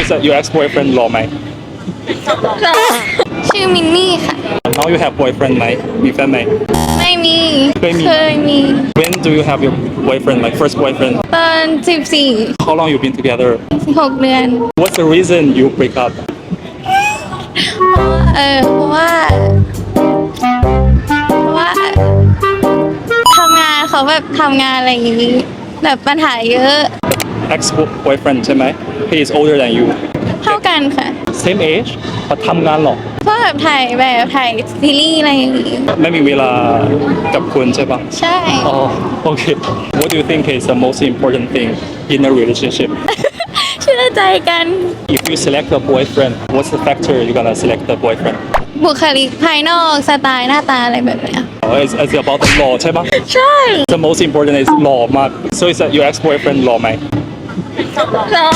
is that your ex boyfriend หล่อไหม ชื่อมินนี่ค่ะ now you have boyfriend ไหมมีแฟนไหม ไม่มี เคยมี เคยมี when do you have your boyfriend like first boyfriend ตอน 14 how long you been together 6 เดือน what's the reason you break up เออเพราะว่าเพราะว่าทำงานเขาแบบทำงานอะไรอย่างงี้แบบปัญหาเยอะ ex boyfriend ใช่ไหม he is older than you เท่ากันค่ะ same age มาทำงานหรอ เพราะแบบถ่ายแบบถ่ายซีรีส์อะไรอย่างงี้ ไม่มีเวลากับคุณใช่ปะ ใช่ อ๋อโอเค what do you think is the most important thing in a relationship เชื่อใจกัน if you select a boyfriend what's the factor you're gonna select the boyfriend บุคลิกภายนอกสไตล์หน้าตาอะไรแบบเนี้ย oh, it's, it's about the law ใช่ปะ ใช่ the most important is law มาก so is that your ex boyfriend law ไหม เหรอ